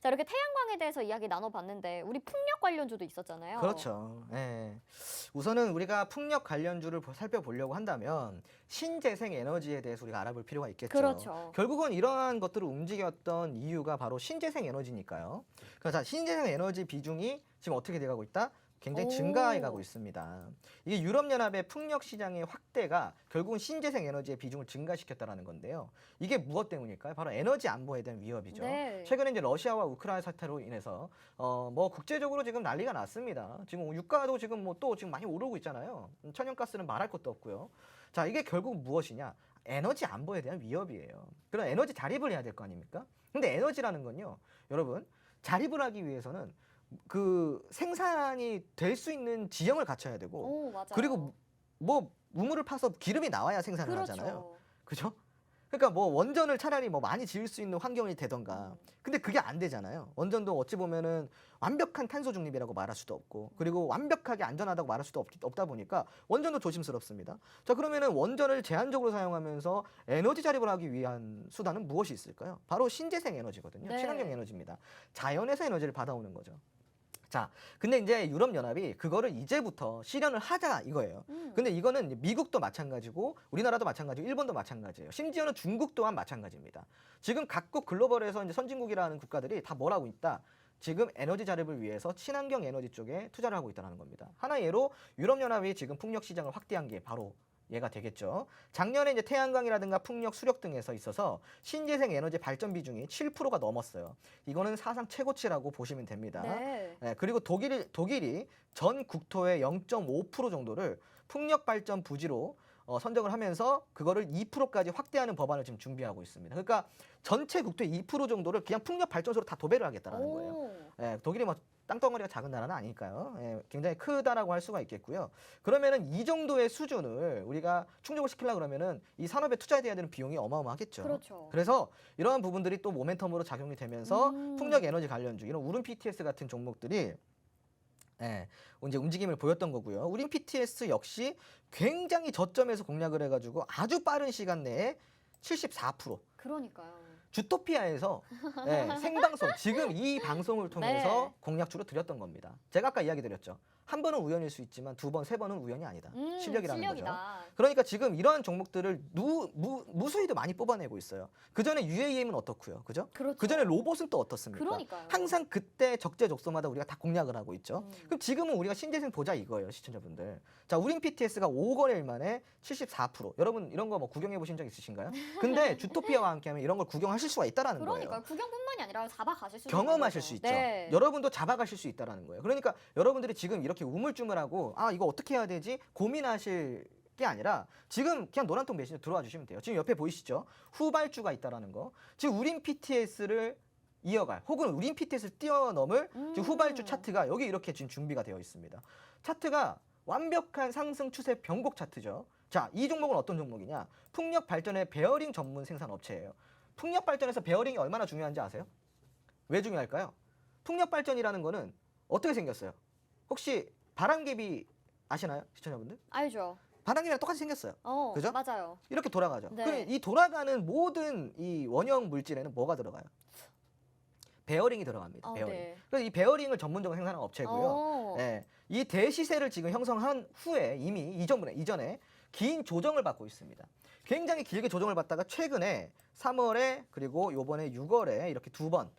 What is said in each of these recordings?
자 이렇게 태양광에 대해서 이야기 나눠봤는데 우리 풍력 관련주도 있었잖아요. 그렇죠. 예. 우선은 우리가 풍력 관련주를 보- 살펴보려고 한다면 신재생 에너지에 대해서 우리가 알아볼 필요가 있겠죠. 그렇죠. 결국은 이러한 것들을 움직였던 이유가 바로 신재생 에너지니까요. 그래서 자, 신재생 에너지 비중이 지금 어떻게 돼가고 있다? 굉장히 오. 증가해 가고 있습니다. 이게 유럽연합의 풍력 시장의 확대가 결국은 신재생 에너지의 비중을 증가시켰다라는 건데요. 이게 무엇 때문일까요? 바로 에너지 안보에 대한 위협이죠. 네. 최근에 이제 러시아와 우크라이나 사태로 인해서 어 뭐 국제적으로 지금 난리가 났습니다. 지금 유가도 지금 뭐 또 지금 많이 오르고 있잖아요. 천연가스는 말할 것도 없고요. 자 이게 결국 무엇이냐? 에너지 안보에 대한 위협이에요. 그런 에너지 자립을 해야 될 거 아닙니까? 근데 에너지라는 건요, 여러분 자립을 하기 위해서는 그 생산이 될 수 있는 지형을 갖춰야 되고 오 맞아요. 그리고 뭐 우물을 파서 기름이 나와야 생산을 그렇죠. 하잖아요. 그죠? 그러니까 뭐 원전을 차라리 뭐 많이 지을 수 있는 환경이 되던가. 근데 그게 안 되잖아요. 원전도 어찌 보면은 완벽한 탄소 중립이라고 말할 수도 없고, 그리고 완벽하게 안전하다고 말할 수도 없, 없다 보니까 원전도 조심스럽습니다. 자, 그러면은 원전을 제한적으로 사용하면서 에너지 자립을 하기 위한 수단은 무엇이 있을까요? 바로 신재생 에너지거든요. 네. 친환경 에너지입니다. 자연에서 에너지를 받아오는 거죠. 자, 근데 이제 유럽연합이 그거를 이제부터 실현을 하자 이거예요. 음. 근데 이거는 미국도 마찬가지고 우리나라도 마찬가지고 일본도 마찬가지예요. 심지어는 중국 또한 마찬가지입니다. 지금 각국 글로벌에서 이제 선진국이라는 국가들이 다 뭘 하고 있다. 지금 에너지 자립을 위해서 친환경 에너지 쪽에 투자를 하고 있다는 겁니다. 하나 예로 유럽연합이 지금 풍력 시장을 확대한 게 바로 얘가 되겠죠. 작년에 이제 태양광이라든가 풍력, 수력 등에서 있어서 신재생 에너지 발전 비중이 7%가 넘었어요. 이거는 사상 최고치라고 보시면 됩니다. 네. 네, 그리고 독일이, 독일이 전 국토의 0.5% 정도를 풍력 발전 부지로 어, 선정을 하면서 그거를 2%까지 확대하는 법안을 지금 준비하고 있습니다. 그러니까 전체 국토의 2% 정도를 그냥 풍력 발전소로 다 도배를 하겠다라는 거예요. 오. 예, 독일이 뭐 땅덩어리가 작은 나라는 아니니까요. 예, 굉장히 크다라고 할 수가 있겠고요. 그러면은 이 정도의 수준을 우리가 충족을 시키려 그러면은 이 산업에 투자해야 되는 비용이 어마어마하겠죠. 그렇죠. 그래서 이러한 부분들이 또 모멘텀으로 작용이 되면서 음. 풍력 에너지 관련주 이런 우름 PTS 같은 종목들이 예, 이제 움직임을 보였던 거고요. 우린 PTS 역시 굉장히 저점에서 공략을 해가지고 아주 빠른 시간 내에 74% 그러니까요. 주토피아에서 예, 생방송 지금 이 방송을 통해서 네. 공략주로 드렸던 겁니다. 제가 아까 이야기 드렸죠. 한 번은 우연일 수 있지만 두 번, 세 번은 우연이 아니다. 음, 실력이라는 거죠. 실력이다. 그러니까 지금 이러한 종목들을 누, 무, 무수히도 많이 뽑아내고 있어요. 그 전에 UAM은 어떻고요, 그죠? 그렇죠. 그 전에 로봇은 또 어떻습니까? 그러니까요. 항상 그때 적재적소마다 우리가 다 공략을 하고 있죠. 음. 그럼 지금은 우리가 신재생 보자 이거예요, 시청자분들. 자, 우린 PTS가 5거래일 만에 74%. 여러분 이런 거 뭐 구경해 보신 적 있으신가요? 근데 주토피아와 함께하면 이런 걸 구경하실 수가 있다라는 거예요. 그러니까 구경뿐만이 아니라 잡아가실 수 경험하실 수 거죠. 있죠. 네. 여러분도 잡아가실 수 있다라는 거예요. 그러니까 여러분들이 지금 이렇게 우물쭈물하고 아 이거 어떻게 해야 되지 고민하실 게 아니라 지금 그냥 노란통 메시지 들어와 주시면 돼요. 지금 옆에 보이시죠? 후발주가 있다라는 거. 지금 우린 PTS를 이어갈 혹은 우린 PTS를 뛰어넘을 지금 음. 후발주 차트가 여기 이렇게 지금 준비가 되어 있습니다. 차트가 완벽한 상승 추세 변곡 차트죠. 자, 이 종목은 어떤 종목이냐? 풍력 발전의 베어링 전문 생산 업체예요. 풍력 발전에서 베어링이 얼마나 중요한지 아세요? 왜 중요할까요? 풍력 발전이라는 거는 어떻게 생겼어요? 혹시 바람개비 아시나요? 시청자분들? 알죠. 바람개비랑 똑같이 생겼어요. 어, 그죠? 맞아요. 이렇게 돌아가죠. 네. 그럼 이 돌아가는 모든 이 원형 물질에는 뭐가 들어가요? 베어링이 들어갑니다. 어, 베어링. 네. 그래서 이 베어링을 전문적으로 생산하는 업체고요. 어. 예, 이 대시세를 지금 형성한 후에 이미 이전에 이전에 긴 조정을 받고 있습니다. 굉장히 길게 조정을 받다가 최근에 3월에 그리고 요번에 6월에 이렇게 두 번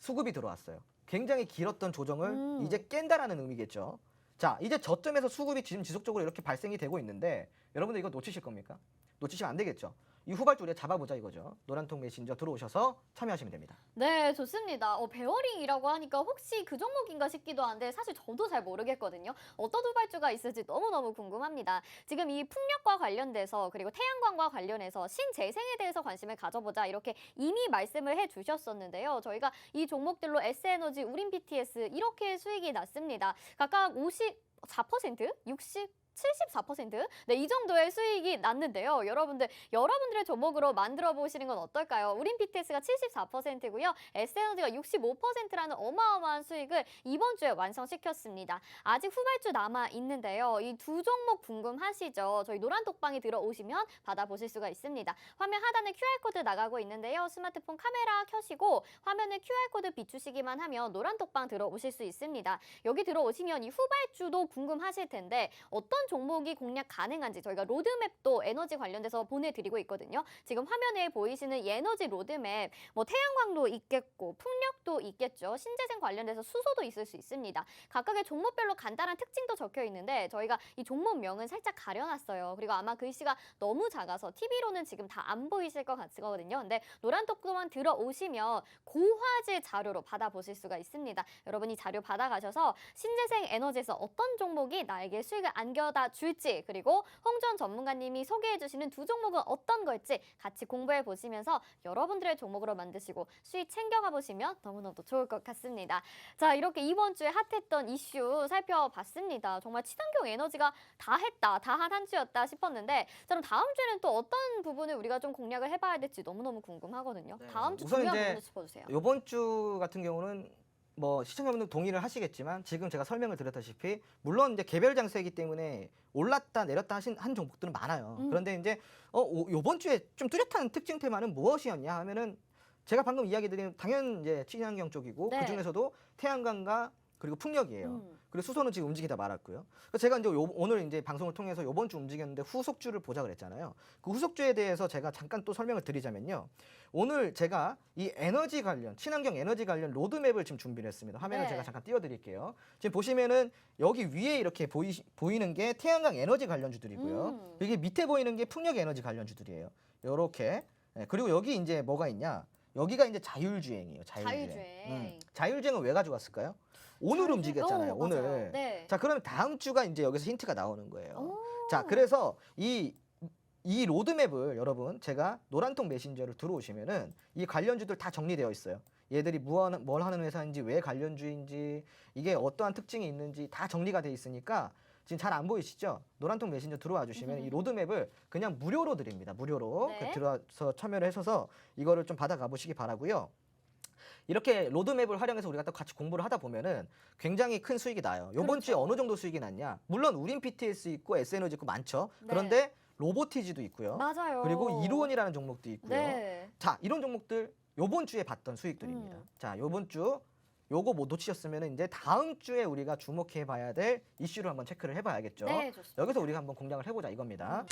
수급이 들어왔어요. 굉장히 길었던 조정을 음. 이제 깬다라는 의미겠죠. 자, 이제 저점에서 수급이 지금 지속적으로 이렇게 발생이 되고 있는데 여러분들 이거 놓치실 겁니까? 놓치시면 안 되겠죠. 이 후발주 우리가 잡아보자 이거죠. 노란통 메신저 들어오셔서 참여하시면 됩니다. 네, 좋습니다. 어, 베어링이라고 하니까 혹시 그 종목인가 싶기도 한데 사실 저도 잘 모르겠거든요. 어떤 후발주가 있을지 너무너무 궁금합니다. 지금 이 풍력과 관련돼서 그리고 태양광과 관련해서 신재생에 대해서 관심을 가져보자 이렇게 이미 말씀을 해주셨었는데요. 저희가 이 종목들로 S에너지, 우린 BTS 이렇게 수익이 났습니다. 각각 50 4%, 60 74%? 네, 이 정도의 수익이 났는데요. 여러분들, 여러분들의 종목으로 만들어 보시는 건 어떨까요? 우린 BTS가 74%고요. S에너지가 65%라는 어마어마한 수익을 이번 주에 완성시켰습니다. 아직 후발주 남아 있는데요. 이 두 종목 궁금하시죠? 저희 노란 독방에 들어오시면 받아보실 수가 있습니다. 화면 하단에 QR코드 나가고 있는데요. 스마트폰 카메라 켜시고 화면에 QR코드 비추시기만 하면 노란 독방 들어오실 수 있습니다. 여기 들어오시면 이 후발주도 궁금하실 텐데 어떤 종목이 공략 가능한지 저희가 로드맵도 에너지 관련돼서 보내드리고 있거든요. 지금 화면에 보이시는 이 에너지 로드맵 뭐 태양광도 있겠고 풍력도 있겠죠. 신재생 관련돼서 수소도 있을 수 있습니다. 각각의 종목별로 간단한 특징도 적혀 있는데 저희가 이 종목명은 살짝 가려놨어요. 그리고 아마 글씨가 너무 작아서 TV로는 지금 다 안 보이실 것 같거든요. 근데 노란 독도만 들어오시면 고화질 자료로 받아보실 수가 있습니다. 여러분 이 자료 받아가셔서 신재생 에너지에서 어떤 종목이 나에게 수익을 안겨 다 줄지 그리고 홍전 전문가님이 소개해 주시는 두 종목은 어떤 걸지 같이 공부해 보시면서 여러분들의 종목으로 만드시고 수익 챙겨가 보시면 너무너무 좋을 것 같습니다. 자 이렇게 이번 주에 핫했던 이슈 살펴봤습니다. 정말 친환경 에너지가 다 했다, 다 한 한 주였다 싶었는데 자, 그럼 다음 주에는 또 어떤 부분을 우리가 좀 공략을 해봐야 될지 너무너무 궁금하거든요. 네. 다음 주 우선 중요한 이제 부분 짚어주세요. 이번 주 같은 경우는 뭐 시청자분들 동의를 하시겠지만 지금 제가 설명을 드렸다시피 물론 이제 개별 장세이기 때문에 올랐다 내렸다 하신 한 종목들은 많아요. 음. 그런데 이제 어 오- 요번 주에 좀 뚜렷한 특징 테마는 무엇이었냐 하면은 제가 방금 이야기 드린 당연 이제 친환경 쪽이고 네. 그 중에서도 태양광과 그리고 풍력이에요. 음. 그리고 수소는 지금 움직이다 말았고요. 그래서 제가 이제 요- 오늘 이제 방송을 통해서 요번 주 움직였는데 후속주를 보자 그랬잖아요. 그 후속주에 대해서 제가 잠깐 또 설명을 드리자면요. 오늘 제가 이 에너지 관련, 친환경 에너지 관련 로드맵을 지금 준비를 했습니다. 화면을 네. 제가 잠깐 띄워 드릴게요. 지금 보시면은 여기 위에 이렇게 보이, 보이는 게 태양광 에너지 관련주들이고요. 음. 여기 밑에 보이는 게 풍력 에너지 관련주들이에요. 요렇게. 네, 그리고 여기 이제 뭐가 있냐? 여기가 이제 자율주행이에요. 자율주행. 자율주행. 음, 자율주행은 왜 가져왔을까요? 오늘 움직였잖아요. 어, 맞아요. 오늘. 네. 자, 그러면 다음 주가 이제 여기서 힌트가 나오는 거예요. 오. 자, 그래서 이, 이 로드맵을 여러분 제가 노란통 메신저를 들어오시면은 이 관련주들 다 정리되어 있어요. 얘들이 무엇, 뭘 하는 회사인지, 왜 관련주인지, 이게 어떠한 특징이 있는지 다 정리가 돼 있으니까 지금 잘 안 보이시죠? 노란통 메신저 들어와 주시면 이 로드맵을 그냥 무료로 드립니다. 무료로 네. 그 들어와서 참여를 하셔서 이거를 좀 받아가 보시기 바라고요. 이렇게 로드맵을 활용해서 우리가 또 같이 공부를 하다 보면은 굉장히 큰 수익이 나요. 요번 주에 그렇죠. 어느 정도 수익이 났냐? 물론 우린 PTS 있고 S에너지 있고 많죠. 네. 그런데 로보티지도 있고요. 맞아요. 그리고 이로원이라는 종목도 있고요. 네. 자, 이런 종목들 요번 주에 봤던 수익들입니다. 음. 자, 요번 주 요거 못 놓치셨으면 이제 다음 주에 우리가 주목해 봐야 될 이슈를 한번 체크를 해 봐야겠죠. 네, 좋습니다. 여기서 우리가 한번 공략을 해 보자 이겁니다.